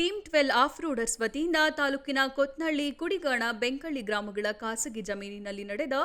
Team twelve of ರೋಡರ್ಸ್ ವತಿಯಿಂದ ತಾಲೂಕಿನ ಕೊತ್ನಳ್ಳಿ, ಕುಡಿಗಾಣ, ಬೆಂಕಳ್ಳಿ ಗ್ರಾಮಗಳ ಖಾಸಗಿ ಜಮೀನಿನಲ್ಲಿ ನಡೆದ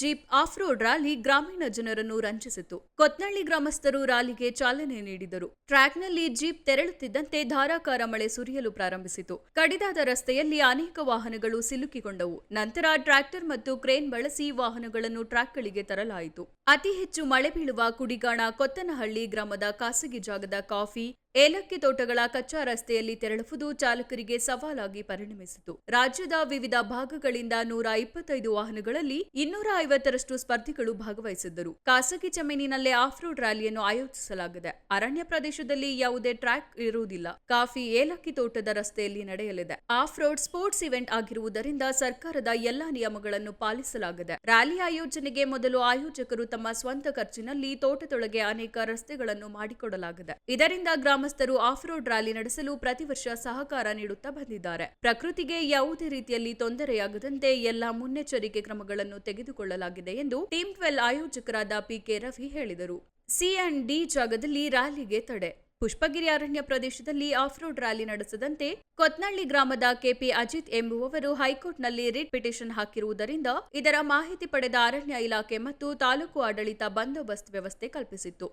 ಜೀಪ್ ಆಫ್ ರೋಡ್ ರ್ಯಾಲಿ ಗ್ರಾಮೀಣ ಜನರನ್ನು ರಂಜಿಸಿತು. ಕೊತ್ನಳ್ಳಿ ಗ್ರಾಮಸ್ಥರು ರ್ಯಾಲಿಗೆ ಚಾಲನೆ ನೀಡಿದರು. ಟ್ರ್ಯಾಕ್ನಲ್ಲಿ ಜೀಪ್ ತೆರಳುತ್ತಿದ್ದಂತೆ ಧಾರಾಕಾರ ಮಳೆ ಸುರಿಯಲು ಪ್ರಾರಂಭಿಸಿತು. ಕಡಿದಾದ ರಸ್ತೆಯಲ್ಲಿ ಅನೇಕ ವಾಹನಗಳು ಸಿಲುಕಿಕೊಂಡವು. ನಂತರ ಟ್ರ್ಯಾಕ್ಟರ್ ಮತ್ತು ಕ್ರೇನ್ ಬಳಸಿ ವಾಹನಗಳನ್ನು ಟ್ರ್ಯಾಕ್ಗಳಿಗೆ ತರಲಾಯಿತು. ಅತಿ ಹೆಚ್ಚು ಮಳೆ ಬೀಳುವ ಕುಡಿಗಾಣ, ಕೊತ್ತನಹಳ್ಳಿ ಗ್ರಾಮದ ಖಾಸಗಿ ಜಾಗದ ಕಾಫಿ ಏಲಕ್ಕಿ ತೋಟಗಳ ಕಚ್ಚಾ ರಸ್ತೆಯಲ್ಲಿ ತೆರಳುವುದು ಚಾಲಕರಿಗೆ ಸವಾಲಾಗಿ ಪರಿಣಮಿಸಿತು. ರಾಜ್ಯದ ವಿವಿಧ ಭಾಗಗಳಿಂದ ನೂರ ಇಪ್ಪತ್ತೈದು ವಾಹನಗಳಲ್ಲಿ ಇನ್ನೂರ ಐವತ್ತರಷ್ಟು ಸ್ಪರ್ಧಿಗಳು ಭಾಗವಹಿಸಿದ್ದರು. ಖಾಸಗಿ ಜಮೀನಿನಲ್ಲೇ ಆಫ್ ರೋಡ್ ರ್ಯಾಲಿಯನ್ನು ಆಯೋಜಿಸಲಾಗಿದೆ. ಅರಣ್ಯ ಪ್ರದೇಶದಲ್ಲಿ ಯಾವುದೇ ಟ್ರ್ಯಾಕ್ ಇರುವುದಿಲ್ಲ. ಕಾಫಿ ಏಲಕ್ಕಿ ತೋಟದ ರಸ್ತೆಯಲ್ಲಿ ನಡೆಯಲಿದೆ. ಆಫ್ ರೋಡ್ ಸ್ಪೋರ್ಟ್ಸ್ ಇವೆಂಟ್ ಆಗಿರುವುದರಿಂದ ಸರ್ಕಾರದ ಎಲ್ಲಾ ನಿಯಮಗಳನ್ನು ಪಾಲಿಸಲಾಗಿದೆ. ರ್ಯಾಲಿ ಆಯೋಜನೆಗೆ ಮೊದಲು ಆಯೋಜಕರು ತಮ್ಮ ಸ್ವಂತ ಖರ್ಚಿನಲ್ಲಿ ತೋಟದೊಳಗೆ ಅನೇಕ ರಸ್ತೆಗಳನ್ನು ಮಾಡಿಕೊಡಲಾಗಿದೆ. ಇದರಿಂದ ಗ್ರಾಮಸ್ಥರು ಆಫ್ ರೋಡ್ ರ್ಯಾಲಿ ನಡೆಸಲು ಪ್ರತಿ ವರ್ಷ ಸಹಕಾರ ನೀಡುತ್ತಾ ಬಂದಿದ್ದಾರೆ. ಪ್ರಕೃತಿಗೆ ಯಾವುದೇ ರೀತಿಯಲ್ಲಿ ತೊಂದರೆಯಾಗದಂತೆ ಎಲ್ಲ ಮುನ್ನೆಚ್ಚರಿಕೆ ಕ್ರಮಗಳನ್ನು ತೆಗೆದುಕೊಳ್ಳಲಾಗಿದೆ ಎಂದು ಟೀಮ್ ಟ್ವೆಲ್ ಆಯೋಜಕರಾದ ಪಿಕೆ ರವಿ ಹೇಳಿದರು. ಸಿ ಡಿ ಜಾಗದಲ್ಲಿ ರ್ಯಾಲಿಗೆ ತಡೆ. ಪುಷ್ಪಗಿರಿ ಅರಣ್ಯ ಪ್ರದೇಶದಲ್ಲಿ ಆಫ್ ರೋಡ್ ರ್ಯಾಲಿ ನಡೆಸದಂತೆ ಕೊತ್ನಳ್ಳಿ ಗ್ರಾಮದ ಕೆಪಿ ಅಜಿತ್ ಎಂಬುವವರು ಹೈಕೋರ್ಟ್ನಲ್ಲಿ ರಿಟ್ ಪಿಟಿಷನ್ ಹಾಕಿರುವುದರಿಂದ ಇದರ ಮಾಹಿತಿ ಪಡೆದ ಅರಣ್ಯ ಇಲಾಖೆ ಮತ್ತು ತಾಲೂಕು ಆಡಳಿತ ಬಂದೋಬಸ್ತ್ ವ್ಯವಸ್ಥೆ ಕಲ್ಪಿಸಿತ್ತು.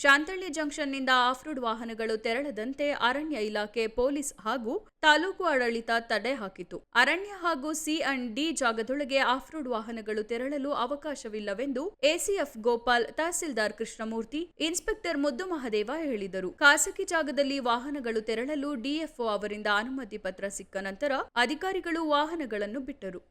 ಶಾಂತಳ್ಳಿ ಜಂಕ್ಷನ್ನಿಂದ ಆಫ್ ರೋಡ್ ವಾಹನಗಳು ತೆರಳದಂತೆ ಅರಣ್ಯ ಇಲಾಖೆ ಪೊಲೀಸ್ ಹಾಗೂ ತಾಲೂಕು ಆಡಳಿತ ತಡೆ ಹಾಕಿತು ಅರಣ್ಯ ಹಾಗೂ ಸಿ ಅಂಡ್ ಡಿ ಜಾಗದೊಳಗೆ ಆಫ್ ರೋಡ್ ವಾಹನಗಳು ತೆರಳಲು ಅವಕಾಶವಿಲ್ಲವೆಂದು ಎಸಿಎಫ್ ಗೋಪಾಲ್, ತಹಸೀಲ್ದಾರ್ ಕೃಷ್ಣಮೂರ್ತಿ, ಇನ್ಸ್ಪೆಕ್ಟರ್ ಮುದ್ದು ಮಹದೇವ ಹೇಳಿದರು. ಖಾಸಗಿ ಜಾಗದಲ್ಲಿ ವಾಹನಗಳು ತೆರಳಲು ಡಿಎಫ್ಒ ಅವರಿಂದ ಅನುಮತಿ ಪತ್ರ ಸಿಕ್ಕ ನಂತರ ಅಧಿಕಾರಿಗಳು ವಾಹನಗಳನ್ನು ಬಿಟ್ಟರು.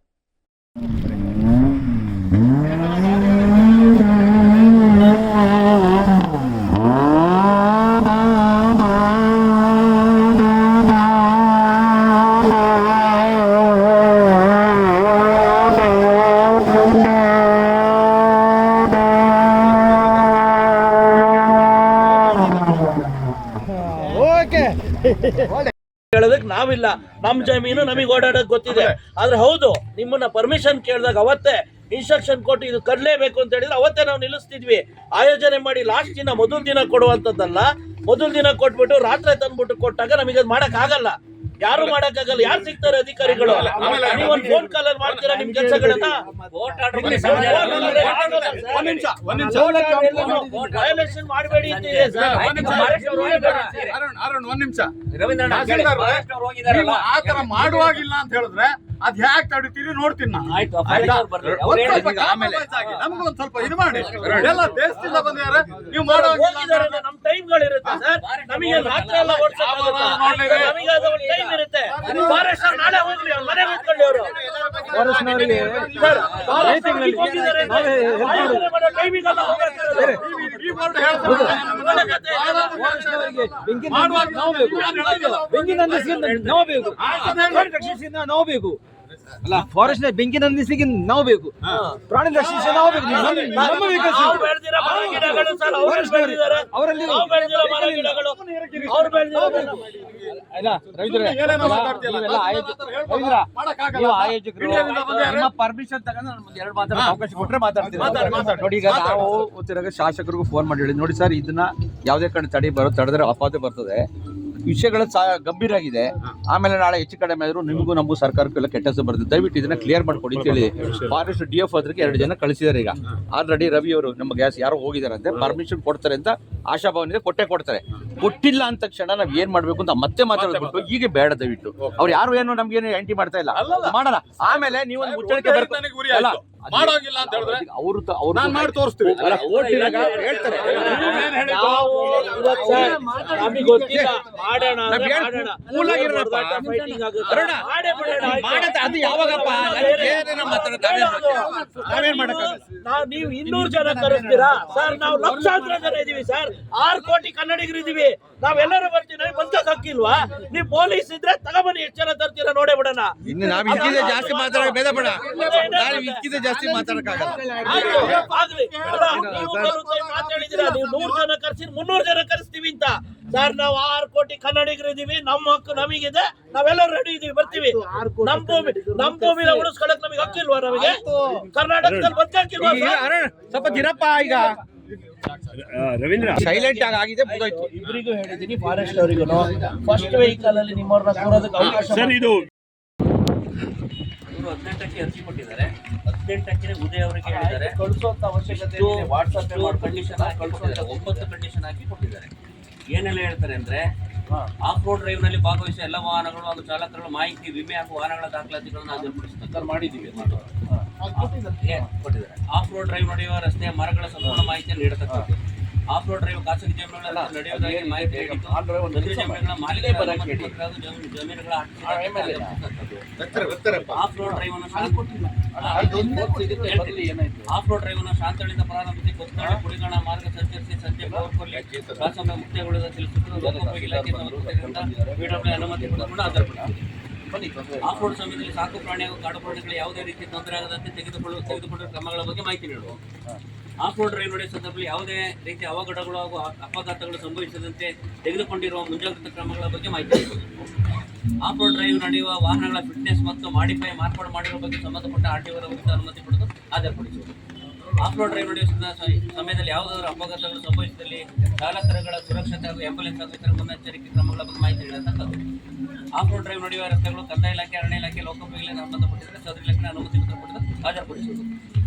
ನಾವಿಲ್ಲ ನಮ್ ಜಮೀನು ನಮಗೆ ಓಡಾಡಕ್ ಗೊತ್ತಿದೆ. ಆದ್ರೆ ಹೌದು, ನಿಮ್ಮನ್ನ ಪರ್ಮಿಷನ್ ಕೇಳಿದಾಗ ಅವತ್ತೇ ಇನ್ಸ್ಟ್ರಕ್ಷನ್ ಕೊಟ್ಟು ಇದು ಕಡಲೇಬೇಕು ಅಂತ ಹೇಳಿದ್ರೆ ಅವತ್ತೇ ನಾವು ನಿಲ್ಲಿಸ್ತಿದ್ವಿ. ಆಯೋಜನೆ ಮಾಡಿ ಲಾಸ್ಟ್ ದಿನ ಮೊದಲ ದಿನ ಕೊಡುವಂಥದ್ದಲ್ಲ, ಮೊದಲ ದಿನ ಕೊಟ್ಬಿಟ್ಟು ರಾತ್ರಿ ತಂದ್ಬಿಟ್ಟು ಕೊಟ್ಟಾಗ ನಮಗೆ ಅದು ಮಾಡಕ್ ಆಗಲ್ಲ ಯಾರು ಮಾಡಕ್ಕಾಗಲ್ಲ? ಯಾರು ಸಿಗ್ತಾರೆ ಅಧಿಕಾರಿಗಳು? ನೀವು ಒಂದು ಫೋನ್ ಕಾಲ್ ಅಲ್ಲಿ ಮಾಡ್ತೀರಾ ನಿಮ್ ಕೆಲಸಗಳನ್ನ? ಒಂದ್ ನಿಮಿಷ ಒಂದ್ ನಿಮಿಷ. ವಯೋಲೇಷನ್ ಮಾಡಬೇಡಿ ಅರುಣ್ ಅರುಣ್ ಒಂದ್ ನಿಮಿಷ. ನೀವು ಆ ತರ ಮಾಡುವಾಗಿಲ್ಲ ಅಂತ ಹೇಳಿದ್ರೆ ಅದ್ ಹ್ಯಾಕ್ ತಡಿತೀರಿ ನೋಡ್ತೀನಿ ನಾನು ಆಯ್ತು, ಆಯ್ತಾ? ಅವ್ರು ಬರ್ಲಿ. ಅವ್ರು ಒಂದ್ ಸ್ವಲ್ಪ ಹೇಳಿದ್ದು ಆಮೇಲೆ. compromise ಆಗಿ, ನಮ್ಗೂ ಒಂದ್ ಸ್ವಲ್ಪ ಇದು ಮಾಡಿ ಎಲ್ಲ ದೇಶದಿಂದ ಬಂದಿದ್ದಾರೆ ನೀವು ಹೋಗಿದ್ದಾರೆ ನಮ್ ಸರ್ ನಮಗೆ ರಾತ್ರಿ ಎಲ್ಲ ಓಡ್ಸಕ್ಕಾಗತ್ತಾ? ಯಾವಾಗ ನೋಡ್ಲಿಕ್ಕೆ? ನಮಗೆ ಅದು ಒಂದು ಟೈಮ್ ಇರುತ್ತೆ ಫಾರೆಸ್ಟ್ ಅವ್ರು ನಾಳೆ ಹೋಗ್ಲಿ ಅವ್ರು ಮನೆ ಕೂತ್ಕೊಳ್ಳಿ ಅವರು ಸರ್ ಫಾರೆಸ್ಟ್ ಅವ್ರು ಈಗ ಹೋಗಿದ್ದಾರೆ ಅಂದ್ರೆ ಆಯೋಜನೆ ಮಾಡೋ ಟೈಮಿಗೆಲ್ಲ ಹೋಗಕ್ಕಾಗಲ್ಲ. ಈ ಬೋರ್ಡ್ ಹೇಳ್ತಾರೆ ಒಳ್ಳೆ ಕಥೆ. ಮಾಡುವಾಗ ನಾವು ಬೇಕು ಬೆಂಕಿ ನಾವು ಬೇಕು ನಾವು ಬೇಕು ಅಲ್ಲ ಫಾರೆಸ್ಟ್ ಬೆಂಕಿ ನಂದಿಸಿಗೆ ನಾವು ಬೇಕು. ಪ್ರಾಣಿ ರಕ್ಷಿಸಿ ನಾವು ಬೇಕು. ನಮ್ಮ- ವೆಹಿಕಲ್ಸ್ ಅವರಲ್ಲಿ ಪರ್ಮಿಷನ್ ತಗೊಂಡು ನಾನು ಒಂದು ಎರಡು ಮಾತಾಡೋ ಅವಕಾಶ ಕೊಟ್ಟರೆ ಮಾತಾಡ್ತೀನಿ ಮಾತಾಡಿ, ಮಾತಾಡಿ. ನೋಡಿ ಈಗ ನಾವು ಶಾಸಕರಿಗೂ ಫೋನ್ ಮಾಡಿ ಹೇಳಿ ನೋಡಿ ಸರ್ ಇದನ್ನ ಯಾವುದೇ ಕಡೆ ತಡೆ ಬರೋ ತಡೆದ್ರೆ ಅಪಾತೆ ಬರ್ತದೆ. ವಿಷಯಗಳು ಗಂಭೀರ ಆಗಿದೆ ಆಮೇಲೆ ನಾಳೆ ಹೆಚ್ಚು ಕಡಿಮೆ ಆದ್ರೂ ನಿಮಗೂ ನಮ್ಮ ಸರ್ಕಾರಕ್ಕೆಲ್ಲ ಕೆಟ್ಟ ಹೆಸರು ಬರ್ತದೆ ದಯವಿಟ್ಟು ಇದನ್ನ ಕ್ಲಿಯರ್ ಮಾಡ್ಕೊಡಿ ಅಂತ ಹೇಳಿ ಫಾರೆಸ್ಟ್ ಡಿ ಎಫ್ ಹತ್ರಕ್ಕೆ ಎರಡು ಜನ ಕಳಿಸಿದ್ದಾರೆ ಈಗ. ಆಲ್ರೆಡಿ ರವಿ ಅವರು ನಮ್ಮ ಗ್ಯಾಸ್ ಯಾರೋ ಹೋಗಿದಾರಂತೆ ಪರ್ಮಿಷನ್ ಕೊಡ್ತಾರೆ ಅಂತ ಆಶಾಭಾವನೆ ಇದೆ ಕೊಟ್ಟೆ ಕೊಡ್ತಾರೆ. ಕೊಟ್ಟಿಲ್ಲ ಅಂತ ತಕ್ಷಣ ನಾವ್ ಏನ್ ಮಾಡ್ಬೇಕು ಅಂತ ಮತ್ತೆ ಮಾತಾಡ್ಬಿಟ್ಟು ಈಗ ಬೇಡ ದಯವಿಟ್ಟು. ಅವ್ರು ಯಾರು ಏನು ನಮ್ಗೇನು ಎಂಟಿ ಮಾಡ್ತಾ ಇಲ್ಲ. ಮಾಡಲ್ಲ ಆಮೇಲೆ ನೀವು ಒಂದು ಮುಚ್ಚಳಿಕೆ ಒಳ್ಳೆ ಮಾಡೋಗಿಲ್ಲ ಅಂತ ಹೇಳಿದ್ರೆ ಅವರು ಅವ್ರು ನಾನು ಮಾಡಿ ತೋರಿಸ್ತೀವಿ. ಅದು ಯಾವಾಗಪ್ಪ? ನಾವೇನ್? ನಾವು ಇನ್ನೂರು ಜನ ಕರೆಸ್ತೀರಾ? ಸರ್ ನಾವು ಲಕ್ಷಾಂತರ ಜನ ಇದೀವಿ ಸರ್. ಆರು ಕೋಟಿ ಕನ್ನಡಿಗರು ಇದೀವಿ. ನಾವೆಲ್ಲರೂ ಬರ್ತೀವಿ. ಬಂದಕ್ ಹಕ್ಕಿಲ್ವಾ? ನೀವು ಪೊಲೀಸ್ ಇದ್ರೆ ತಗೊಬನ್ನಿ ಎಷ್ಟು ಜನ ತರ್ತೀರಾ? ನೋಡೇ ಬಿಡೋಣ. ಇನ್ನು ನಾವ್ ಇದಕ್ಕಿಂತ ಜಾಸ್ತಿ ಮಾತಾಡೋ ಬೇಡ ಬೇಡ ನಾನು ಇದಕ್ಕಿಂತ ಜಾಸ್ತಿ ನೂರು ಜನ ಕರ್ಸಿ ಮುನ್ನೂರ್ ಜನ ಕರೆಸ್ತೀವಿ ಅಂತ. ಸರ್ ನಾವು ಆರ್ ಕೋಟಿ ಕನ್ನಡಿಗರು ಇದೀವಿ. ನಮ್ಮ ಹಕ್ಕು ನಮಗಿದೆ. ನಾವೆಲ್ಲರೂ ರೆಡಿ ಇದೀವಿ. ಬರ್ತೀವಿ. ನಮ್ ಭೂಮಿ ನಮ್ ಭೂಮಿನ ಉಳಿಸ್ಕೊಳಕ್ ನಮಗೆ ಹಕ್ಕಿಲ್ವಾ ನಮಗೆ? ಕರ್ನಾಟಕದಲ್ಲಿ ಬದುಕಿಲ್ವಾ ಈಗ ಸ್ವಲ್ಪ ದಿನಪ್ಪ ಈಗ. ರವೀಂದ್ರ. ಸೈಲೆಂಟ್ ಆಗಿ ಆಗಿದೆ ಇಬ್ಬರಿಗೂ ಹೇಳಿದೀನಿ ಫಾರೆಸ್ಟ್ ಅವರಿಗೂ ಫಸ್ಟ್ ವೆಹಿಕಲ್ ಅಲ್ಲಿ ನಿಮ್ಮವ್ರನ್ನ ಕೂರೋದಕ್ಕೆ ಅವಕಾಶ ಸರ್ ಇದು ಇವರು ಹದಿನೆಂಟಕ್ಕೆ ಅರ್ಜಿ ಕೊಟ್ಟಿದ್ದಾರೆ. ಹದಿನೆಂಟಕ್ಕೆ ಉದಯ ಅವರಿಗೆ ಹೇಳಿದ್ದಾರೆ. ಕಳಿಸುವಂತ ಅವಶ್ಯಕತೆ ವಾಟ್ಸ್ಆಪ್ ಕಂಡೀಷನ್ ಹಾಕಿ ಕೊಟ್ಟಿದ್ದಾರೆ. ಒಂಬತ್ತು ಕಂಡೀಷನ್ ಹಾಕಿ ಕೊಟ್ಟಿದ್ದಾರೆ. ಏನೆಲ್ಲ ಹೇಳ್ತಾರೆ ಅಂದ್ರೆ ಆಫ್ ರೋಡ್ ಡ್ರೈವ್ನಲ್ಲಿ ಭಾಗವಹಿಸುವ ಎಲ್ಲ ವಾಹನಗಳು ಹಾಗೂ ಚಾಲಕರು ಮಾಹಿತಿ ವಿಮೆ ಹಾಗೂ ವಾಹನಗಳ ದಾಖಲಾತಿಗಳನ್ನು ಹಾಜರುಪಡಿಸುತ್ತಾರೆ ಮಾಡಿದ್ದೀವಿ. ಕೊಟ್ಟಿದ್ದಾರೆ. ಆಫ್ ರೋಡ್ ಡ್ರೈವ್ ನಡೆಯುವ ರಸ್ತೆಯ ಮರಗಳ ಸಂಪೂರ್ಣ ಮಾಹಿತಿಯನ್ನು ನೀಡತಕ್ಕದ್ದು ಆಫ್ ರೋಡ್ ಡ್ರೈವ್ ಖಾಸಗಿ ಜಮೀನುಗಳೆಲ್ಲ ಮಾಹಿತಿ ಜಮೀನುಗಳ ಮಾಲೀಕರ ಅನುಮತಿ ಜಮೀನು-. ಆಫ್ ರೋಡ್ ಡ್ರೈವ್ ಅನ್ನು ಆಫ್ ರೋಡ್ ಡ್ರೈವ್ ಅನ್ನು ಪ್ರಾರಂಭಿಸಿ ಮಾರ್ಗ ಸಂಚರಿಸಿ ಸಂಜೆ ಪವರ್ಪಲ್ಲಿ ಶಾಸನ ಮುಕ್ತಾಯಗೊಳ್ಳದ ಲೋಕೋಪಯೋಗಿ ಇಲಾಖೆ ಬಿಡಬ್ಲ್ಯೂ ಅನುಮತಿ ಪಡೆದುಕೊಂಡು ಆಫ್ ರೋಡ್ ಸಮಯದಲ್ಲಿ ಸಾಕು ಪ್ರಾಣಿ ಹಾಗೂ ಕಾಡು ಪ್ರಾಣಿಗಳು ಯಾವುದೇ ರೀತಿ ತೊಂದರೆ ಆಗದಂತೆ ತೆಗೆದುಕೊಳ್ಳುವ ತೆಗೆದುಕೊಂಡಿರುವ ಕ್ರಮಗಳ ಬಗ್ಗೆ ಮಾಹಿತಿ ನೀಡುವ. ಆಫ್ ರೋಡ್ ಡ್ರೈವ್ ನಡೆಯುವ ಸಂದರ್ಭದಲ್ಲಿ ಯಾವುದೇ ರೀತಿಯ ಅವಘಡಗಳು ಹಾಗೂ ಅಪಘಾತಗಳು ಸಂಭವಿಸದಂತೆ ತೆಗೆದುಕೊಂಡಿರುವ ಮುಂಜಾಗ್ರತಾ ಕ್ರಮಗಳ ಬಗ್ಗೆ ಮಾಹಿತಿ ಆಫ್ ರೋಡ್ ಡ್ರೈವ್ ನಡೆಯುವ ವಾಹನಗಳ ಫಿಟ್ನೆಸ್ ಮತ್ತು ಮಾಡಿಫೈ ಮಾರ್ಪಾಡು ಮಾಡಿರುವ ಬಗ್ಗೆ ಸಂಬಂಧಪಟ್ಟ ಆರ್ ಟಿ ಅನುಮತಿ ಪಡೆದು ಆಧಾರಪಡಿಸುವುದು ಆಫ್ ರೋಡ್ ಡ್ರೈವ್ ನಡೆಯುವ ಸಮಯದಲ್ಲಿ ಯಾವುದಾದರೂ ಅಪಘಾತಗಳು ಸಂಭವಿಸಿದಲ್ಲಿ ಚಾಲಕರುಗಳ ಸುರಕ್ಷತೆ ಹಾಗೂ ಆಂಬ್ಯುಲೆನ್ಸ್ ಹಾಗೂ ಇತರ ಮುನ್ನೆಚ್ಚರಿಕೆ ಕ್ರಮಗಳ ಬಗ್ಗೆ ಮಾಹಿತಿ ನೀಡತಕ್ಕದ್ದು. ಆಫ್ ರೋಡ್ ಡ್ರೈವ್ ನಡೆಯುವ ರಸ್ತೆಗಳು ಕಂದಾಯ ಇಲಾಖೆ ಅರಣ್ಯ ಇಲಾಖೆ ಲೋಕೋಪಯೋಗಿ ಸಂಬಂಧಪಟ್ಟಿದ್ದರೆ ಸದರಿ ಇಲಾಖೆ ಅನುಮತಿ ಪತ್ರ ಪಡೆದು ಹಾಜರುಪಡಿಸುವುದು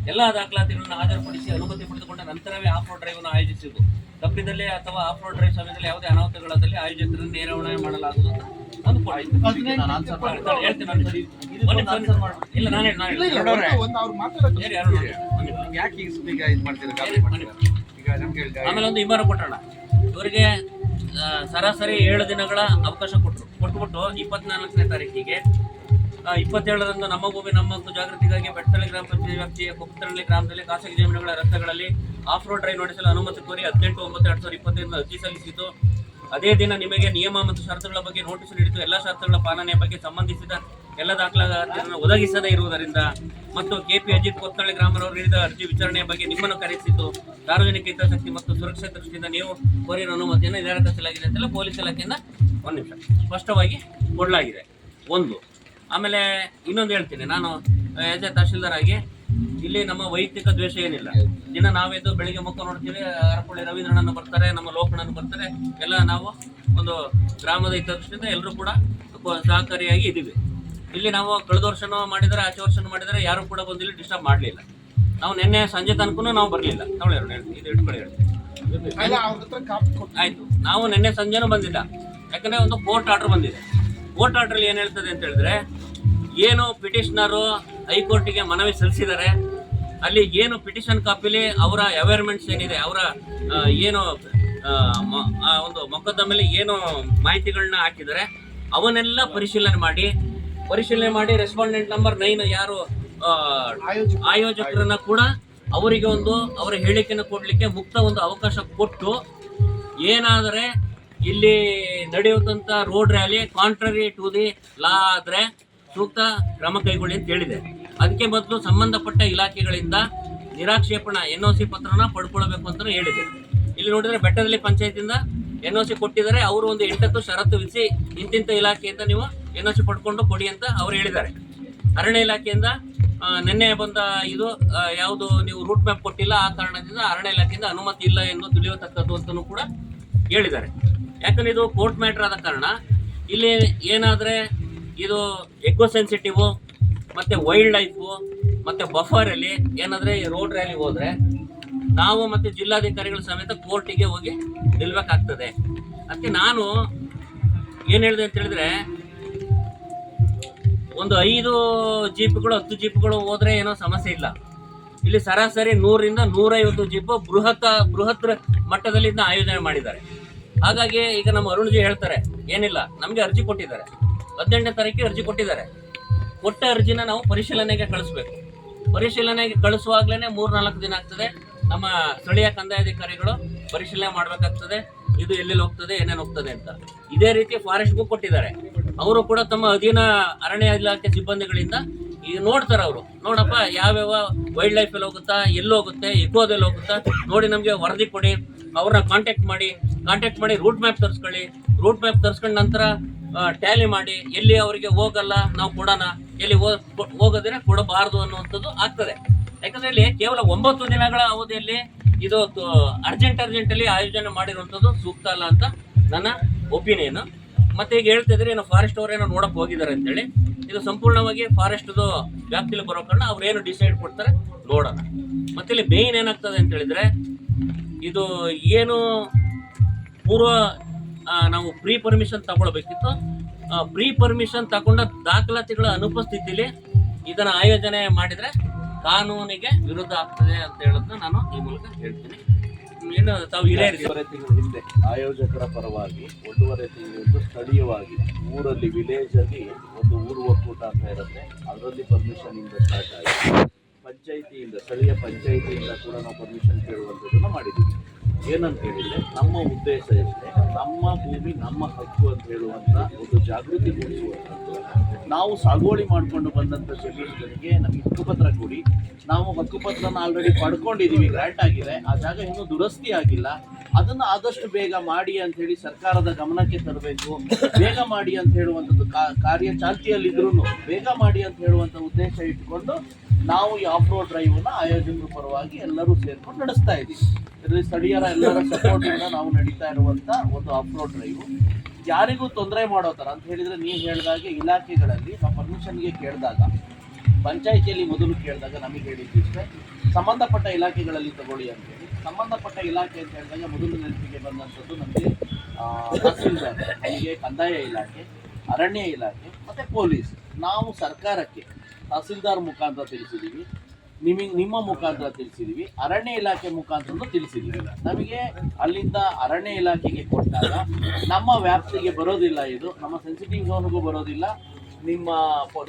ಎಲ್ಲ ದಾಖಲಾತಿಗಳನ್ನು ಹಾಜರುಪಡಿಸಿ ಅನುಮತಿ ಪಡೆದುಕೊಂಡ ನಂತರವೇ ಆಫ್ ರೋಡ್ ಡ್ರೈವ್ ಅನ್ನು ಆಯೋಜಿಸುವುದು ತಪ್ಪಿದಲ್ಲಿ ಅಥವಾ ಆಫ್ ರೋಡ್ ಡ್ರೈವ್ ಸಮಯದಲ್ಲಿ ಯಾವುದೇ ಅನಾಹುತಗಳಾದಲ್ಲಿ ಆಯೋಜಕರನ್ನು ನೇರವಣೆ ಮಾಡಲಾಗುವುದು ನಮ್ಗೆ ಆಮೇಲೆ ಒಂದು ಇಬ್ಬರು ಕೊಟ್ಟಣ ಇವರಿಗೆ ಸರಾಸರಿ ಏಳು ದಿನಗಳ ಅವಕಾಶ ಕೊಟ್ಟರು ಕೊಟ್ಬಿಟ್ಟು ಇಪ್ಪತ್ನಾಲ್ಕನೇ ತಾರೀಕಿಗೆ. ಇಪ್ಪತ್ತೇಳರಂದು ನಮ್ಮ ಭೂಮಿ, ನಮ್ಮ ಜಾಗೃತಿಗಾಗಿ ಬೆಟ್ಟಳ್ಳಿ ಗ್ರಾಮ ಪಂಚಾಯತ್ ವ್ಯಾಪ್ತಿಯ ಕುಪ್ತರಳ್ಳಿ ಗ್ರಾಮದಲ್ಲಿ ಖಾಸಗಿ ಜಮೀನುಗಳ ರಸ್ತೆಗಳಲ್ಲಿ ಆಫ್ ರೋಡ್ ಡ್ರೈವ್ ನಡೆಸಲು ಅನುಮತಿ ಕೋರಿ ಹದಿನೆಂಟು, ಒಂಬತ್ತು, ಎರಡು ಸಾವಿರದ ಇಪ್ಪತ್ತೈದು ಅರ್ಜಿ ಸಲ್ಲಿಸಿತು ಅದೇ ದಿನ ನಿಮಗೆ ನಿಯಮ ಮತ್ತು ಷರತ್ತುಗಳ ಬಗ್ಗೆ ನೋಟಿಸ್ ನೀಡಿತು ಎಲ್ಲ ಷರತ್ತುಗಳ ಪಾಲನೆಯ ಬಗ್ಗೆ ಸಂಬಂಧಿಸಿದ ಎಲ್ಲ ದಾಖಲಾತಿಗಳನ್ನು ಒದಗಿಸದೇ ಇರುವುದರಿಂದ ಮತ್ತು ಕೆಪಿ ಅಜಿತ್ ಕೊತ್ತಳ್ಳಿ ಗ್ರಾಮದವರು ನೀಡಿದ ಅರ್ಜಿ ವಿಚಾರಣೆಯ ಬಗ್ಗೆ ನಿಮ್ಮನ್ನು ಕರೆಸಿದ್ದು ಸಾರ್ವಜನಿಕ ಹಿತಾಸಕ್ತಿ ಮತ್ತು ಸುರಕ್ಷತೆ ದೃಷ್ಟಿಯಿಂದ ನೀವು ಕೋರಿರೋ ಅನುಮತಿಯನ್ನು ನಿರಾಕರಿಸಲಾಗಿದೆ ಅಂತೆಲ್ಲ ಪೊಲೀಸ್ ಇಲಾಖೆಯನ್ನು ಒಂದು ನಿಮಿಷ ಸ್ಪಷ್ಟವಾಗಿ ಕೊಡಲಾಗಿದೆ. ಒಂದು, ಆಮೇಲೆ ಇನ್ನೊಂದು ಹೇಳ್ತೀನಿ. ನಾನು ಎಸ್ ಎ ತಹಶೀಲ್ದಾರ್ ಆಗಿ ಇಲ್ಲಿ ನಮ್ಮ ವೈಯಕ್ತಿಕ ದ್ವೇಷ ಏನಿಲ್ಲ. ದಿನ ನಾವೇದು ಬೆಳಿಗ್ಗೆ ಮುಖ ನೋಡ್ತೀವಿ ಅರಕೊಳ್ಳಿ ರವೀಂದ್ರಣ್ಣನ ಬರ್ತಾರೆ, ನಮ್ಮ ಲೋಕಣ್ಣನ ಬರ್ತಾರೆ, ಎಲ್ಲ ನಾವು ಒಂದು ಗ್ರಾಮದ ಹಿತದೃಷ್ಟಿಯಿಂದ ಎಲ್ಲರೂ ಕೂಡ ಸಹಕಾರಿಯಾಗಿ ಇದ್ದೀವಿ. ಇಲ್ಲಿ ನಾವು ಕಳೆದ ವರ್ಷನೂ ಮಾಡಿದರೆ ಆಚೆ ವರ್ಷನೂ ಮಾಡಿದರೆ ಯಾರು ಕೂಡ ಬಂದು ಇಲ್ಲಿ ಡಿಸ್ಟರ್ಬ್ ಮಾಡಲಿಲ್ಲ. ನಾವು ನಿನ್ನೆ ಸಂಜೆ ತನಕನೂ ನಾವು ಬರಲಿಲ್ಲ. ತಗೊಳ್ಳಿ ಇದು ಇಟ್ಕೊಳ್ಳಿ ಹೇಳಿ. ಆಯಿತು. ನಾವು ನಿನ್ನೆ ಸಂಜೆನೂ ಬಂದಿಲ್ಲ. ಯಾಕಂದರೆ ಒಂದು ಕೋರ್ಟ್ ಆರ್ಡರ್ ಬಂದಿದೆ. ಕೋರ್ಟ್ ಆರ್ಡ್ರಲ್ಲಿ ಏನು ಹೇಳ್ತದೆ ಅಂತ ಹೇಳಿದ್ರೆ ಏನು ಪಿಟಿಷನರು ಹೈಕೋರ್ಟಿಗೆ ಮನವಿ ಸಲ್ಲಿಸಿದ್ದಾರೆ. ಅಲ್ಲಿ ಏನು ಪಿಟಿಷನ್ ಕಾಪಿಲಿ ಅವರ ಅವೇರ್ಮೆಂಟ್ಸ್ ಏನಿದೆ ಅವರ ಏನು ಒಂದು ಮೊಕದ್ದಮೆಯಲ್ಲಿ ಏನು ಮಾಹಿತಿಗಳನ್ನ ಹಾಕಿದ್ದಾರೆ ಅವನ್ನೆಲ್ಲ ಪರಿಶೀಲನೆ ಮಾಡಿ ಪರಿಶೀಲನೆ ಮಾಡಿ ರೆಸ್ಪಾಂಡೆಂಟ್ ನಂಬರ್ ನೈನ್ ಯಾರು ಆಯೋಜಕರನ್ನ ಕೂಡ ಅವರಿಗೆ ಒಂದು ಅವರ ಹೇಳಿಕೆಯನ್ನು ಕೊಡಲಿಕ್ಕೆ ಮುಕ್ತ ಒಂದು ಅವಕಾಶ ಕೊಟ್ಟು ಏನಾದರೆ ಇಲ್ಲಿ ನಡೆಯುವಂಥ road rally contrary to the law ಆದರೆ ಸೂಕ್ತ ಕ್ರಮ ಕೈಗೊಳ್ಳಿ ಅಂತ ಹೇಳಿದೆ. ಅದಕ್ಕೆ ಮೊದಲು ಸಂಬಂಧಪಟ್ಟ ಇಲಾಖೆಗಳಿಂದ ನಿರಾಕ್ಷೇಪಣ ಎನ್ ಒ ಸಿ ಪತ್ರನ ಪಡ್ಕೊಳ್ಬೇಕು ಅಂತ ಹೇಳಿದೆ. ಇಲ್ಲಿ ನೋಡಿದ್ರೆ ಬೆಟ್ಟದಲ್ಲಿ ಪಂಚಾಯತಿಂದ ಎನ್ ಒ ಸಿ ಕೊಟ್ಟಿದ್ದಾರೆ. ಅವರು ಒಂದು ಎಂಟತ್ತು ಷರತ್ತು ವಿಧಿಸಿ ಇಂತಿಂತ ಇಲಾಖೆಯಿಂದ ನೀವು ಎನ್ ಪಡ್ಕೊಂಡು ಕೊಡಿ ಅಂತ ಅವ್ರು ಹೇಳಿದ್ದಾರೆ. ಅರಣ್ಯ ಇಲಾಖೆಯಿಂದ ನಿನ್ನೆ ಬಂದ ಇದು ಯಾವುದು ನೀವು ರೂಟ್ ಮ್ಯಾಪ್ ಕೊಟ್ಟಿಲ್ಲ, ಆ ಕಾರಣದಿಂದ ಅರಣ್ಯ ಇಲಾಖೆಯಿಂದ ಅನುಮತಿ ಇಲ್ಲ ಎಂದು ತಿಳಿಯತಕ್ಕದ್ದು ಅಂತಲೂ ಕೂಡ ಹೇಳಿದ್ದಾರೆ. ಯಾಕಂದ್ರೆ ಇದು ಕೋರ್ಟ್ ಮ್ಯಾಟರ್ ಆದ ಕಾರಣ, ಇಲ್ಲಿ ಏನಾದ್ರೆ ಇದು ಎಕೋ ಸೆನ್ಸಿಟಿವ್ ಮತ್ತೆ ವೈಲ್ಡ್ ಲೈಫು ಮತ್ತೆ ಬಫರ್ ಅಲ್ಲಿ ಏನಾದ್ರೆ ರೋಡ್ ರ್ಯಾಲಿ ಹೋದ್ರೆ, ನಾವು ಮತ್ತೆ ಜಿಲ್ಲಾಧಿಕಾರಿಗಳ ಸಮೇತ ಕೋರ್ಟಿಗೆ ಹೋಗಿ ನಿಲ್ಬೇಕಾಗ್ತದೆ. ಅದಕ್ಕೆ ನಾನು ಏನು ಹೇಳಿದೆ ಅಂತ ಹೇಳಿದ್ರೆ ಒಂದು ಐದು ಜೀಪ್ಗಳು, ಹತ್ತು ಜೀಪ್ಗಳು ಹೋದ್ರೆ ಏನೋ ಸಮಸ್ಯೆ ಇಲ್ಲ. ಇಲ್ಲಿ ಸರಾಸರಿ ನೂರಿಂದ ನೂರೈವತ್ತು ಜೀಪ್ ಬೃಹತ್ ಬೃಹತ್ ಮಟ್ಟದಲ್ಲಿ ಇದನ್ನ ಆಯೋಜನೆ ಮಾಡಿದ್ದಾರೆ. ಹಾಗಾಗಿ ಈಗ ನಮ್ಮ ಅರುಣ್ಜಿ ಹೇಳ್ತಾರೆ, ಏನಿಲ್ಲ, ನಮಗೆ ಅರ್ಜಿ ಕೊಟ್ಟಿದ್ದಾರೆ. ಹದಿನೆಂಟನೇ ತಾರೀಕಿಗೆ ಅರ್ಜಿ ಕೊಟ್ಟಿದ್ದಾರೆ. ಕೊಟ್ಟ ಅರ್ಜಿನ ನಾವು ಪರಿಶೀಲನೆಗೆ ಕಳಿಸ್ಬೇಕು. ಪರಿಶೀಲನೆಗೆ ಕಳಿಸುವಾಗ್ಲೇ ಮೂರ್ ನಾಲ್ಕು ದಿನ ಆಗ್ತದೆ. ನಮ್ಮ ಸ್ಥಳೀಯ ಕಂದಾಯಾಧಿಕಾರಿಗಳು ಪರಿಶೀಲನೆ ಮಾಡಬೇಕಾಗ್ತದೆ. ಇದು ಎಲ್ಲೆಲ್ಲಿ ಹೋಗ್ತದೆ, ಏನೇನು ಹೋಗ್ತದೆ ಅಂತ. ಇದೇ ರೀತಿ ಫಾರೆಸ್ಟ್ಗೂ ಕೊಟ್ಟಿದ್ದಾರೆ. ಅವರು ಕೂಡ ತಮ್ಮ ಅಧೀನ ಅರಣ್ಯ ಇಲಾಖೆ ಸಿಬ್ಬಂದಿಗಳಿಂದ ಈಗ ನೋಡ್ತಾರೆ ಅವರು. ನೋಡಪ್ಪ, ಯಾವ್ಯಾವ ವೈಲ್ಡ್ ಲೈಫ್ ಅಲ್ಲಿ ಹೋಗುತ್ತಾ, ಎಲ್ಲಿ ಹೋಗುತ್ತೆ ಎಕೋದಲ್ಲಿ ಹೋಗುತ್ತಾ, ನೋಡಿ ನಮಗೆ ವರದಿ ಕೊಡಿ, ಅವ್ರನ್ನ ಕಾಂಟ್ಯಾಕ್ಟ್ ಮಾಡಿ ಕಾಂಟ್ಯಾಕ್ಟ್ ಮಾಡಿ ರೂಟ್ ಮ್ಯಾಪ್ ತರಿಸ್ಕೊಳ್ಳಿ. ರೂಟ್ ಮ್ಯಾಪ್ ತರಿಸ್ಕೊಂಡ ನಂತರ ಟ್ಯಾಲಿ ಮಾಡಿ, ಎಲ್ಲಿ ಅವರಿಗೆ ಹೋಗಲ್ಲ, ನಾವು ಕೊಡೋಣ, ಎಲ್ಲಿ ಹೋಗೋದ್ರೆ ಕೊಡಬಾರದು ಅನ್ನುವಂಥದ್ದು ಆಗ್ತದೆ. ಯಾಕಂದ್ರೆ ಇಲ್ಲಿ ಕೇವಲ ಒಂಬತ್ತು ದಿನಗಳ ಅವಧಿಯಲ್ಲಿ ಇದು ಅರ್ಜೆಂಟ್ ಅರ್ಜೆಂಟಲ್ಲಿ ಆಯೋಜನೆ ಮಾಡಿರುವಂಥದ್ದು ಸೂಕ್ತ ಅಲ್ಲ ಅಂತ ನನ್ನ ಒಪಿನಿಯನ್ ಮತ್ತೆ ಈಗ ಹೇಳ್ತಿದ್ರೆ ಏನೋ ಫಾರೆಸ್ಟ್ ಅವರೇನೋ ನೋಡಕ್ ಹೋಗಿದ್ದಾರೆ ಅಂತೇಳಿ. ಇದು ಸಂಪೂರ್ಣವಾಗಿ ಫಾರೆಸ್ಟ್ದು ವ್ಯಾಪ್ತಿಲಿ ಬರೋ ಕಾರಣ ಅವ್ರು ಏನು ಡಿಸೈಡ್ ಕೊಡ್ತಾರೆ ನೋಡೋಣ. ಮತ್ತೆ ಇಲ್ಲಿ ಮೇಯ್ನ್ ಏನಾಗ್ತದೆ ಅಂತ ಹೇಳಿದ್ರೆ, ಇದು ಏನು ಪೂರ್ವ ನಾವು ಪ್ರೀ ಪರ್ಮಿಷನ್ ತಗೊಳ್ಬೇಕಿತ್ತು. ಪ್ರೀ ಪರ್ಮಿಷನ್ ತಗೊಂಡ ದಾಖಲಾತಿಗಳ ಅನುಪಸ್ಥಿತಿಲಿ ಇದನ್ನ ಆಯೋಜನೆ ಮಾಡಿದ್ರೆ ಕಾನೂನಿಗೆ ವಿರುದ್ಧ ಆಗ್ತದೆ ಅಂತ ಹೇಳೋದನ್ನ ನಾನು ಈ ಮೂಲಕ ಹೇಳ್ತೀನಿ. ಏನು ತಾವು ತಿಂಗಳ ಹಿಂದೆ ಆಯೋಜಕರ ಪರವಾಗಿ, ಒಂದೂವರೆ ತಿಂಗಳಿಂದ ಸ್ಥಳೀಯವಾಗಿ, ಊರಲ್ಲಿ ವಿಲೇಜ್ ಅಲ್ಲಿ ಒಂದು ಊರು ಒಕ್ಕೂಟ ಅಂತ ಇರುತ್ತೆ. ಅದರಲ್ಲಿ ಪರ್ಮಿಷನ್ ಇಂದ ಸ್ಟಾರ್ಟ್ ಆಯಿತು. ಪಂಚಾಯಿತಿಯಿಂದ, ಸ್ಥಳೀಯ ಪಂಚಾಯಿತಿಯಿಂದ ಕೂಡ ನಾವು ಪರ್ಮಿಷನ್ ಕೇಳುವಂಥದ್ದನ್ನು ಮಾಡಿದ್ದೀವಿ. ಏನಂತ ಹೇಳಿದ್ರೆ, ನಮ್ಮ ಉದ್ದೇಶ ಎಷ್ಟೇ ನಮ್ಮ ಭೂಮಿ, ನಮ್ಮ ಹಕ್ಕು ಅಂತ ಹೇಳುವಂಥ ಒಂದು ಜಾಗೃತಿ ಮೂಡಿಸುವಂಥದ್ದು ನಾವು ಸಾಗುವಳಿ ಮಾಡಿಕೊಂಡು ಬಂದಂಥ ಜಮೀನುಗಳಿಗೆ ನಮಗೆ ಹಕ್ಕುಪತ್ರ ಕೊಡಿ. ನಾವು ಹಕ್ಕುಪತ್ರನ ಆಲ್ರೆಡಿ ಪಡ್ಕೊಂಡಿದ್ದೀವಿ ಗ್ರ್ಯಾಂಟ್ ಆಗಿದೆ. ಆ ಜಾಗ ಇನ್ನೂ ದುರಸ್ತಿ ಆಗಿಲ್ಲ. ಅದನ್ನು ಆದಷ್ಟು ಬೇಗ ಮಾಡಿ ಅಂತ ಹೇಳಿ ಸರ್ಕಾರದ ಗಮನಕ್ಕೆ ತರಬೇಕು. ಬೇಗ ಮಾಡಿ ಅಂತ ಹೇಳುವಂಥದ್ದು ಕಾರ್ಯ ಚಾಲ್ತಿಯಲ್ಲಿದ್ರು ಬೇಗ ಮಾಡಿ ಅಂತ ಹೇಳುವಂಥ ಉದ್ದೇಶ ಇಟ್ಕೊಂಡು ನಾವು ಈ ಆಫ್ ರೋಡ್ ಡ್ರೈವ್ನ ಆಯೋಜಕರ ಪರವಾಗಿ ಎಲ್ಲರೂ ಸೇರ್ಕೊಂಡು ನಡೆಸ್ತಾ ಇದ್ದೀವಿ. ಇದರಲ್ಲಿ ಸ್ಥಳೀಯರ ಎಲ್ಲರ ಸಪೋರ್ಟ್ ಇಂದ ನಾವು ನಡೀತಾ ಇರುವಂತ ಒಂದು ಆಫ್ ರೋಡ್ ಡ್ರೈವ್ ಯಾರಿಗೂ ತೊಂದರೆ ಮಾಡೋ ಥರ ಅಂತ ಹೇಳಿದ್ರೆ ನೀವು ಹೇಳಿದಾಗೆ ಇಲಾಖೆಗಳಲ್ಲಿ ನಾವು ಪರ್ಮಿಷನ್ಗೆ ಕೇಳಿದಾಗ, ಪಂಚಾಯಿತಿಯಲ್ಲಿ ಮೊದಲು ಕೇಳಿದಾಗ ನಮಗೆ ಹೇಳಿದ್ದಿಷ್ಟೇ ಸಂಬಂಧಪಟ್ಟ ಇಲಾಖೆಗಳಲ್ಲಿ ತಗೊಳ್ಳಿ ಅಂತೇಳಿ ಸಂಬಂಧಪಟ್ಟ ಇಲಾಖೆ ಅಂತ ಹೇಳಿದಾಗ ಮೊದಲು ನೆನಪಿಗೆ ಬಂದಂಥದ್ದು ನಮಗೆ ತಹಸೀಲ್ದಾರ್, ನಮಗೆ ಕಂದಾಯ ಇಲಾಖೆ, ಅರಣ್ಯ ಇಲಾಖೆ, ಮತ್ತು ಪೊಲೀಸ್. ನಾವು ಸರ್ಕಾರಕ್ಕೆ ತಹಸೀಲ್ದಾರ್ ಮುಖಾಂತರ ತಿಳಿಸಿದ್ದೀವಿ ನಿಮಗೆ ನಿಮ್ಮ ಮುಖಾಂತರ ತಿಳಿಸಿದ್ದೀವಿ ಅರಣ್ಯ ಇಲಾಖೆ ಮುಖಾಂತರ ತಿಳಿಸಿದ್ದೀವಿ ನಮಗೆ ಅಲ್ಲಿಂದ ಅರಣ್ಯ ಇಲಾಖೆಗೆ ಕೊಟ್ಟಾಗ ನಮ್ಮ ವ್ಯಾಪ್ತಿಗೆ ಬರೋದಿಲ್ಲ ಇದು. ನಮ್ಮ ಸೆನ್ಸಿಟಿವ್ ಝೋನ್ಗೂ ಬರೋದಿಲ್ಲ. ನಿಮ್ಮ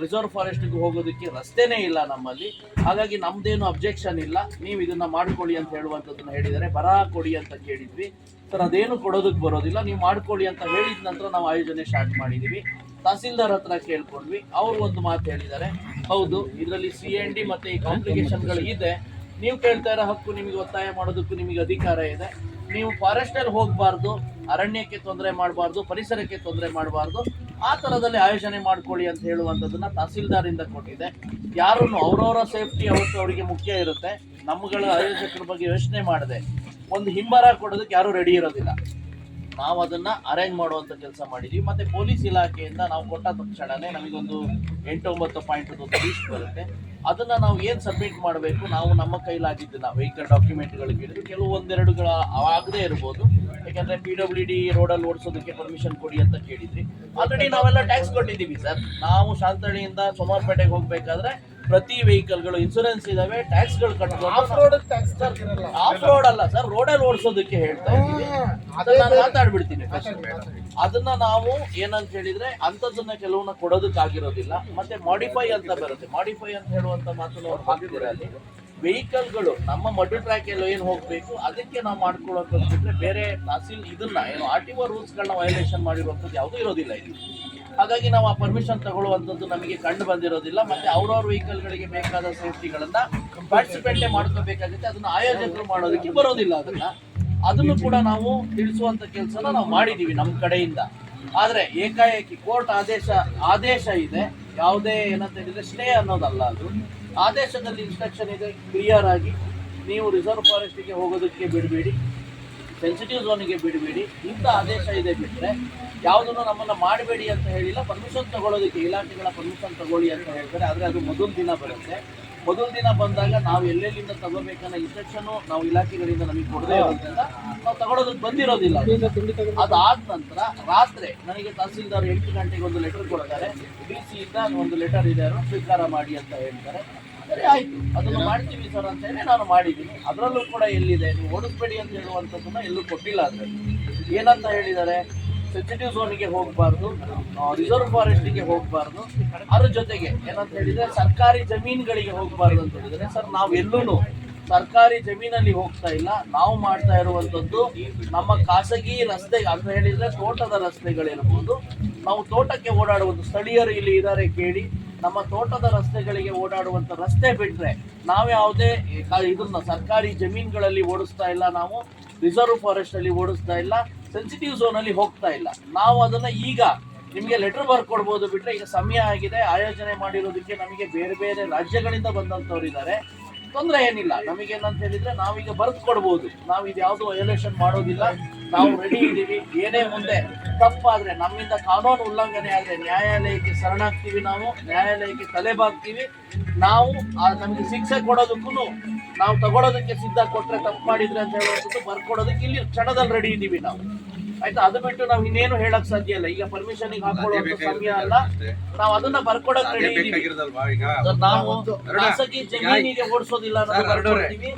ರಿಸರ್ವ್ ಫಾರೆಸ್ಟ್ಗೆ ಹೋಗೋದಕ್ಕೆ ರಸ್ತೆನೇ ಇಲ್ಲ ನಮ್ಮಲ್ಲಿ. ಹಾಗಾಗಿ ನಮ್ಮದೇನು ಅಬ್ಜೆಕ್ಷನ್ ಇಲ್ಲ. ನೀವು ಇದನ್ನ ಮಾಡ್ಕೊಳ್ಳಿ ಅಂತ ಹೇಳುವಂಥದ್ದನ್ನು ಹೇಳಿದರೆ ಬರ ಕೊಡಿ ಅಂತ ಕೇಳಿದ್ವಿ. ಸರ್, ಅದೇನು ಕೊಡೋದಕ್ಕೆ ಬರೋದಿಲ್ಲ. ನೀವು ಮಾಡ್ಕೊಳ್ಳಿ ಅಂತ ಹೇಳಿದ ನಂತರ ನಾವು ಆಯೋಜನೆ ಸ್ಟಾರ್ಟ್ ಮಾಡಿದ್ದೀವಿ ತಹಸೀಲ್ದಾರ್ ಹತ್ರ ಕೇಳ್ಕೊಂಡ್ವಿ. ಅವ್ರು ಒಂದು ಮಾತು ಹೇಳಿದ್ದಾರೆ. ಹೌದು, ಇದರಲ್ಲಿ ಸಿ ಎನ್ ಡಿ ಮತ್ತೆ ಈ ಕಾಂಪ್ಲಿಕೇಶನ್ಗಳು ಇದೆ. ನೀವು ಕೇಳ್ತಾ ಇರೋ ಹಕ್ಕು ನಿಮಗೆ ಒತ್ತಾಯ ಮಾಡೋದಕ್ಕೂ ನಿಮಗೆ ಅಧಿಕಾರ ಇದೆ. ನೀವು ಫಾರೆಸ್ಟ್ ಅಲ್ಲಿ ಹೋಗಬಾರ್ದು. ಅರಣ್ಯಕ್ಕೆ ತೊಂದರೆ ಮಾಡಬಾರ್ದು. ಪರಿಸರಕ್ಕೆ ತೊಂದರೆ ಮಾಡಬಾರ್ದು. ಆ ಥರದಲ್ಲಿ ಆಯೋಜನೆ ಮಾಡ್ಕೊಳ್ಳಿ ಅಂತ ಹೇಳುವಂಥದ್ದನ್ನು ತಹಸೀಲ್ದಾರಿಂದ ಕೊಟ್ಟಿದೆ. ಯಾರನ್ನು ಅವರವರ ಸೇಫ್ಟಿ ಅವತ್ತು ಅವರಿಗೆ ಮುಖ್ಯ ಇರುತ್ತೆ. ನಮ್ಮಗಳ ಆಯೋಜಕರ ಬಗ್ಗೆ ಯೋಚನೆ ಮಾಡಿದೆ ಒಂದು ಹಿಂಬರ ಕೊಡೋದಕ್ಕೆ ಯಾರು ರೆಡಿ ಇರೋದಿಲ್ಲ. ನಾವು ಅದನ್ನ ಅರೇಂಜ್ ಮಾಡುವಂಥ ಕೆಲಸ ಮಾಡಿದ್ವಿ. ಮತ್ತೆ ಪೊಲೀಸ್ ಇಲಾಖೆಯಿಂದ ನಾವು ಕೊಟ್ಟ ತಕ್ಷಣನೇ ನಮಗೊಂದು ಎಂಟು ಒಂಬತ್ತು ಪಾಯಿಂಟ್ ಒಂದು ಲೀಸ್ಟ್ ಬರುತ್ತೆ. ಅದನ್ನ ನಾವು ಏನ್ ಸಬ್ಮಿಟ್ ಮಾಡಬೇಕು? ನಾವು ನಮ್ಮ ಕೈಲಾಗಿದ್ದನ್ನು ವೆಹಿಕಲ್ ಡಾಕ್ಯುಮೆಂಟ್ಗಳಿಗೆ ಹಿಡಿದು ಕೆಲವು ಒಂದೆರಡುಗಳ ಆಗದೇ ಇರ್ಬೋದು. ಯಾಕಂದ್ರೆ ಪಿ ಡಬ್ಲ್ಯೂ ಡಿ ರೋಡಲ್ಲಿ ಓಡಿಸೋದಕ್ಕೆ ಪರ್ಮಿಷನ್ ಕೊಡಿ ಅಂತ ಕೇಳಿದ್ರಿ. ಆಲ್ರೆಡಿ ನಾವೆಲ್ಲ ಟ್ಯಾಕ್ಸ್ ಕೊಟ್ಟಿದ್ದೀವಿ ಸರ್. ನಾವು ಶಾಂತಳ್ಳಿಯಿಂದ ಸೋಮಾರ್ಪೇಟೆಗೆ ಹೋಗ್ಬೇಕಾದ್ರೆ ಪ್ರತಿ ವೆಹಿಕಲ್ಗಳು ಇನ್ಸೂರೆನ್ಸ್ ಇದಾವೆ ಟ್ಯಾಕ್ಸ್ಗಳು ಗಳು ಆಫ್ ರೋಡ್ ಅಲ್ಲ ಸರ್ ರೋಡಲ್ಲಿ ಓಡಿಸೋದಕ್ಕೆ ಹೇಳ್ತಾ ಇದ್ದೀವಿ. ಅದನ್ನ ನಾನು ಮಾತಾಡ್ಬಿಡ್ತೀನಿ. ಅದನ್ನ ನಾವು ಏನಂತ ಹೇಳಿದ್ರೆ ಅಂತದನ್ನ ಕೆಲವನ್ನ ಕೊಡೋದಕ್ಕಾಗಿರೋದಿಲ್ಲ. ಮತ್ತೆ ಮಾಡಿಫೈ ಅಂತ ಬರುತ್ತೆ. ಮಾಡಿಫೈ ಅಂತ ಹೇಳುವಂತ ಮಾತನ್ನು ಅವ್ರು ಹಾಕಿದ್ದಾರೆ ಅಲ್ಲಿ? ವೆಹಿಕಲ್ಗಳು, ನಮ್ಮ ಮಡ್ ಟ್ರ್ಯಾಕ್ ಎಲ್ಲ ಏನು ಹೋಗಬೇಕು, ಅದಕ್ಕೆ ನಾವು ಮಾಡ್ಕೊಳ್ಳೋದು ಬಿಟ್ಟರೆ ಬೇರೆ ತಹಸೀಲ್ ಇದನ್ನ, ಏನು ಆರ್ ಟಿ ಒ ರೂಲ್ಸ್ಗಳನ್ನ ವಯೋಲೇಷನ್ ಮಾಡಿರುವಂಥದ್ದು ಯಾವುದೂ ಇರೋದಿಲ್ಲ ಇಲ್ಲಿ. ಹಾಗಾಗಿ ನಾವು ಆ ಪರ್ಮಿಷನ್ ತಗೊಳ್ಳುವಂಥದ್ದು ನಮಗೆ ಕಂಡು ಬಂದಿರೋದಿಲ್ಲ, ಮತ್ತೆ ಅವ್ರವ್ರ ವೆಹಿಕಲ್ಗಳಿಗೆ ಬೇಕಾದ ಸೇಫ್ಟಿಗಳನ್ನು ಪಾರ್ಟಿಸಿಪೇಟ್ ಮಾಡ್ಕೋಬೇಕಾಗುತ್ತೆ, ಅದನ್ನ ಆಯೋಜಕರು ಮಾಡೋದಕ್ಕೆ ಬರೋದಿಲ್ಲ ಅದನ್ನ. ಅದನ್ನು ಕೂಡ ನಾವು ತಿಳಿಸುವಂಥ ಕೆಲಸನ ನಾವು ಮಾಡಿದೀವಿ ನಮ್ಮ ಕಡೆಯಿಂದ. ಆದರೆ ಏಕಾಏಕಿ ಕೋರ್ಟ್ ಆದೇಶ ಆದೇಶ ಇದೆ, ಯಾವುದೇ ಏನಂತ ಹೇಳಿದ್ರೆ ಸ್ಟೇ ಅನ್ನೋದಲ್ಲ ಅದು. ಆದೇಶದಲ್ಲಿ ಇನ್ಸ್ಟ್ರಕ್ಷನ್ ಇದೆ ಕ್ಲಿಯರ್ ಆಗಿ ನೀವು ರಿಸರ್ವ್ ಫಾರೆಸ್ಟಿಗೆ ಹೋಗೋದಕ್ಕೆ ಬಿಡಬೇಡಿ ಸೆನ್ಸಿಟಿವ್ ಝೋನಿಗೆ ಬಿಡಬೇಡಿ, ಇಂಥ ಆದೇಶ ಇದೆ ಬಿಟ್ಟರೆ ಯಾವುದನ್ನು ನಮ್ಮನ್ನು ಮಾಡಬೇಡಿ ಅಂತ ಹೇಳಿಲ್ಲ ಪರ್ಮಿಷನ್ ತಗೊಳ್ಳೋದಕ್ಕೆ ಇಲಾಖೆಗಳ ಪರ್ಮಿಷನ್ ತಗೊಳ್ಳಿ ಅಂತ ಹೇಳ್ತಾರೆ, ಆದರೆ ಅದು ಮೊದಲು ದಿನ ಬರುತ್ತೆ. ಮೊದಲ ದಿನ ಬಂದಾಗ ನಾವು ಎಲ್ಲೆಲ್ಲಿಂದ ತಗೋಬೇಕನ್ನೋ ಇನ್ಸ್ಟ್ರಕ್ಷನ್ ನಾವು ಇಲಾಖೆಗಳಿಂದ ನಮಗೆ ಕೊಡದೇ ಇರೋದ್ರಿಂದ ನಾವು ತಗೊಳೋದಕ್ಕೆ ಬಂದಿರೋದಿಲ್ಲ ಅದಾದ ನಂತರ ರಾತ್ರಿ ನನಗೆ ತಹಸೀಲ್ದಾರ್ ಎಂಟು ಗಂಟೆಗೆ ಒಂದು ಲೆಟರ್ ಕೊಡ್ತಾರೆ ಡಿ ಸಿಯಿಂದ ಒಂದು ಲೆಟರ್ ಇದೆ ಅವರು ಸ್ವೀಕಾರ ಮಾಡಿ ಅಂತ ಹೇಳ್ತಾರೆ. ಸರಿ, ಆಯ್ತು. ಅದನ್ನು ಮಾಡ್ತೀವಿ ಸರ್ ಅಂತ ಹೇಳಿ ನಾನು ಮಾಡಿದ್ದೀನಿ. ಅದರಲ್ಲೂ ಕೂಡ ಎಲ್ಲಿದೆ? ನೀವು ಓಡಿಸ್ಬೇಡಿ ಅಂತ ಹೇಳುವಂಥದ್ದನ್ನ ಎಲ್ಲೂ ಕೊಟ್ಟಿಲ್ಲ ಅದರಲ್ಲಿ ಏನಂತ ಹೇಳಿದ್ದಾರೆ? ಸೆನ್ಸಿಟಿವ್ ಝೋನಿಗೆ ಹೋಗಬಾರ್ದು ರಿಸರ್ವ್ ಫಾರೆಸ್ಟಿಗೆ ಹೋಗಬಾರ್ದು. ಅದ್ರ ಜೊತೆಗೆ ಏನಂತ ಹೇಳಿದ್ರೆ ಸರ್ಕಾರಿ ಜಮೀನುಗಳಿಗೆ ಹೋಗಬಾರ್ದು ಅಂತ ಹೇಳಿದ್ರೆ, ಸರ್, ನಾವು ಎಲ್ಲೂ ಸರ್ಕಾರಿ ಜಮೀನಲ್ಲಿ ಹೋಗ್ತಾ ಇಲ್ಲ. ನಾವು ಮಾಡ್ತಾ ಇರುವಂಥದ್ದು ನಮ್ಮ ಖಾಸಗಿ ರಸ್ತೆ, ಅಂತ ಹೇಳಿದ್ರೆ ತೋಟದ ರಸ್ತೆಗಳಿರ್ಬೋದು. ನಾವು ತೋಟಕ್ಕೆ ಓಡಾಡುವುದು ಸ್ಥಳೀಯರು ಇಲ್ಲಿ ಇದ್ದಾರೆ ಕೇಳಿ, ನಮ್ಮ ತೋಟದ ರಸ್ತೆಗಳಿಗೆ ಓಡಾಡುವಂಥ ರಸ್ತೆ ಬಿಟ್ಟರೆ ನಾವು ಯಾವುದೇ ಇದನ್ನ ಸರ್ಕಾರಿ ಜಮೀನುಗಳಲ್ಲಿ ಓಡಿಸ್ತಾ ಇಲ್ಲ ನಾವು, ರಿಸರ್ವ್ ಫಾರೆಸ್ಟ್ ಅಲ್ಲಿ ಓಡಿಸ್ತಾ ಇಲ್ಲ. ಸೆನ್ಸಿಟಿವ್ ಝೋನ್ ಅಲ್ಲಿ ಹೋಗ್ತಾ ಇಲ್ಲ. ನಾವು ಅದನ್ನ ಈಗ ನಿಮಗೆ ಲೆಟರ್ ಬರ್ಕೊಡ್ಬೋದು ಬಿಟ್ರೆ ಈಗ ಸಮಯ ಆಗಿದೆ, ಆಯೋಜನೆ ಮಾಡಿರೋದಕ್ಕೆ ನಮಗೆ ಬೇರೆ ಬೇರೆ ರಾಜ್ಯಗಳಿಂದ ಬಂದಂತವ್ರು ಇದ್ದಾರೆ ತೊಂದರೆ ಏನಿಲ್ಲ. ನಮಗೇನಂತ ಹೇಳಿದ್ರೆ ನಾವೀಗ ಬರ್ದು ಕೊಡ್ಬೋದು. ನಾವು ಇದು ಯಾವುದೂ ವಯೋಲೇಷನ್ ಮಾಡೋದಿಲ್ಲ. ನಾವು ರೆಡಿ ಇದ್ದೀವಿ. ಏನೇ ಮುಂದೆ ತಪ್ಪಾದ್ರೆ, ನಮ್ಮಿಂದ ಕಾನೂನು ಉಲ್ಲಂಘನೆ ಆದ್ರೆ ನ್ಯಾಯಾಲಯಕ್ಕೆ ಶರಣಾಗ್ತೀವಿ ನಾವು. ನ್ಯಾಯಾಲಯಕ್ಕೆ ತಲೆಬಾಗ್ತೀವಿ ನಾವು ನಮಗೆ ಶಿಕ್ಷೆ ಕೊಡೋದಕ್ಕೂ ನಾವು ತಗೊಳ್ಳೋದಕ್ಕೆ ಸಿದ್ಧ ಕೊಟ್ರೆ ತಪ್ಪು ಮಾಡಿದ್ರೆ ಅಂತ ಹೇಳುವಂಥದ್ದು ಬರ್ಕೊಡೋದಕ್ಕೆ ಇಲ್ಲಿ ಕ್ಷಣದಲ್ಲಿ ರೆಡಿ ಇದ್ದೀವಿ ನಾವು. ಆಯ್ತಾ? ಅದು ಬಿಟ್ಟು ನಾವು ಇನ್ನೇನು ಹೇಳಕ್ ಸಾಧ್ಯ ಇಲ್ಲ. ಈಗ ಪರ್ಮಿಷನ್ ಹಾಕೊಳ್ಳುವಂತ ಸಮಯ ಅಲ್ಲ. ನಾವು ಅದನ್ನ ಬರ್ಕೊಡಕ್ ರೆಡಿ ಇದ್ದೀವಿ ನಾವು ಖಾಸಗಿ ಜಮೀನಿಗೆ ಓಡಿಸೋದಿಲ್ಲ ಅನ್ನೋದು ಬರ್ಕೊಡ್ತೀವಿ.